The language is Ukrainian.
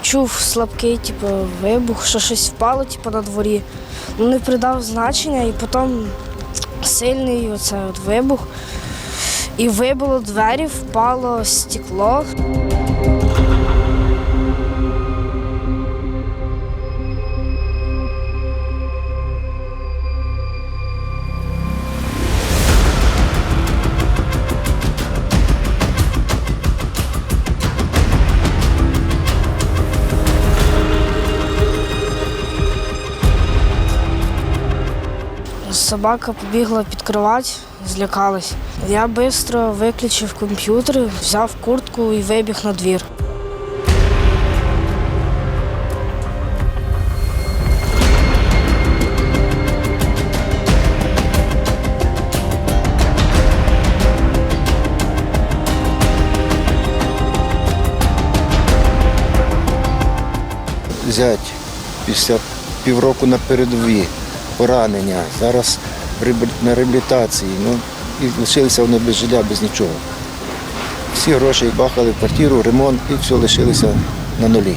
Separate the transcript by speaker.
Speaker 1: почув слабкий, типу, вибух, що щось впало, типу, на дворі. Ну, не придав значення, і потім сильний оце от вибух. І вибило двері, впало стекло. Собака побігла під кровать, злякалась. Я швидко виключив комп'ютер, взяв куртку і вибіг на двір.
Speaker 2: зять після півроку на передовій, поранення, зараз на реабілітації. Ну, і лишилися вони без життя, без нічого. Всі гроші бахали в квартиру, ремонт і все лишилися на нулі.